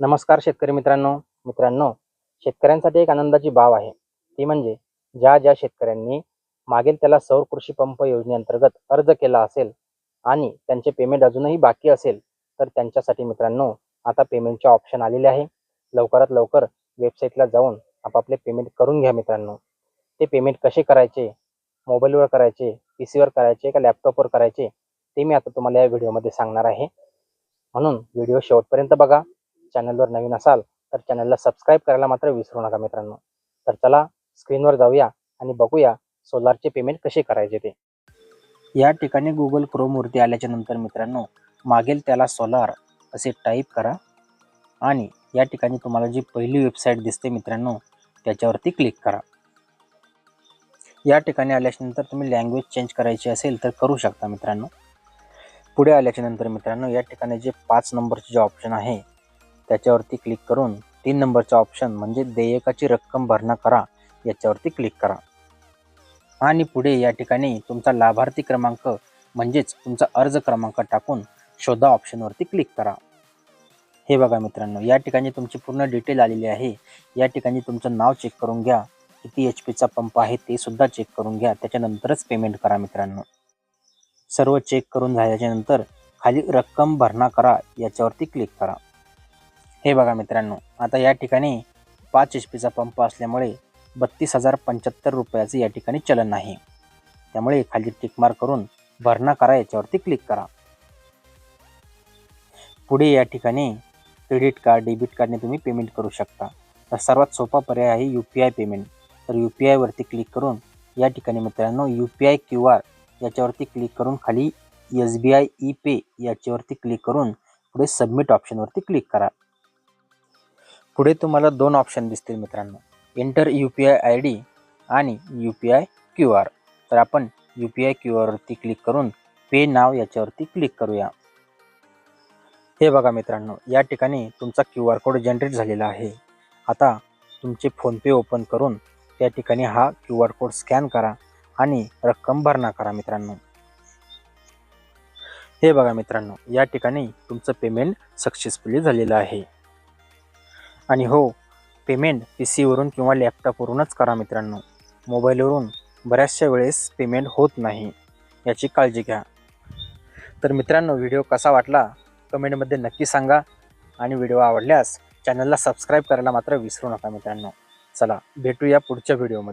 नमस्कार शेतकरी मित्रांनो. मित्रांनो शेतकऱ्यांसाठी एक आनंदाची बाब आहे. ती म्हणजे ज्या ज्या शेतकऱ्यांनी मागील त्याला सौर कृषी पंप योजनेअंतर्गत अर्ज केला असेल आणि त्यांचे पेमेंट अजूनही बाकी असेल तर त्यांच्यासाठी मित्रांनो आता पेमेंटचे ऑप्शन आलेले आहे. लवकरात लवकर वेबसाईटला जाऊन आपापले पेमेंट करून घ्या मित्रांनो. ते पेमेंट कसे करायचे? मोबाईलवर करायचे पी सीवर करायचे का लॅपटॉपवर करायचे? ते मी आता तुम्हाला या व्हिडिओमध्ये सांगणार आहे. म्हणून व्हिडिओ शेवटपर्यंत बघा. चॅनलवर नवीन असाल तर चॅनलला सबस्क्राईब करायला मात्र विसरू नका मित्रांनो. तर चला स्क्रीनवर जाऊया आणि बघूया सोलारचे पेमेंट कसे करायचे ते. या ठिकाणी गुगल क्रोमवरती आल्याच्यानंतर मित्रांनो मागेल त्याला सोलार असे टाईप करा आणि या ठिकाणी तुम्हाला जी पहिली वेबसाईट दिसते मित्रांनो त्याच्यावरती क्लिक करा. या ठिकाणी आल्याच्यानंतर तुम्ही लँग्वेज चेंज करायची असेल तर करू शकता मित्रांनो. पुढे आल्याच्यानंतर मित्रांनो या ठिकाणी जे पाच नंबरचे जे ऑप्शन आहे त्याच्यावरती क्लिक करून तीन नंबरचा ऑप्शन म्हणजे देयकाची रक्कम भरणा करा याच्यावरती क्लिक करा. आणि पुढे या ठिकाणी तुमचा लाभार्थी क्रमांक म्हणजेच तुमचा अर्ज क्रमांक टाकून शोधा ऑप्शनवरती क्लिक करा. हे बघा मित्रांनो या ठिकाणी तुमची पूर्ण डिटेल आलेली आहे. या ठिकाणी तुमचं नाव चेक करून घ्या. किती एच पीचा पंप आहे ते सुद्धा चेक करून घ्या. त्याच्यानंतरच पेमेंट करा मित्रांनो. सर्व चेक करून झाल्याच्यानंतर खाली रक्कम भरणा करा याच्यावरती क्लिक करा. हे बघा मित्रांनो आता या ठिकाणी पाच एच पीचा पंप असल्यामुळे बत्तीस हजार पंच्याहत्तर रुपयाचे या ठिकाणी चलन आहे. त्यामुळे खाली टिकमार करून भरणा करा याच्यावरती क्लिक करा. पुढे या ठिकाणी क्रेडिट कार्ड डेबिट कार्डने तुम्ही पेमेंट करू शकता. तर सर्वात सोपा पर्याय आहे यू पी आय पेमेंट तर यू पी आयवरती क्लिक करून या ठिकाणी मित्रांनो U P I Q R याच्यावरती क्लिक करून खाली S B I E pay याच्यावरती क्लिक करून पुढे सबमिट ऑप्शनवरती क्लिक करा. पुढे तुम्हाला दोन ऑप्शन दिसतील मित्रांनो. Enter U P I I D आणि U P I Q R तर आपण यू पी आय क्यू आरवरती क्लिक करून पे नाव याच्यावरती क्लिक करूया. हे बघा मित्रांनो या ठिकाणी तुमचा क्यू आर कोड जनरेट झालेला आहे. आता तुमचे फोनपे ओपन करून त्या ठिकाणी हा क्यू आर कोड स्कॅन करा आणि रक्कम भरणा करा मित्रांनो. हे बघा मित्रांनो या ठिकाणी तुमचं पेमेंट सक्सेसफुली झालेलं आहे. आणि हो पेमेंट पी सीवरून किंवा लॅपटॉपवरूनच करा मित्रांनो. मोबाईलवरून बऱ्याचशा वेळेस पेमेंट होत नाही याची काळजी घ्या. तर मित्रांनो व्हिडिओ कसा वाटला? कमेंटमध्ये नक्की सांगा आणि व्हिडिओ आवडल्यास चॅनलला सबस्क्राईब करायला मात्र विसरू नका मित्रांनो. चला भेटूया पुढच्या व्हिडिओमध्ये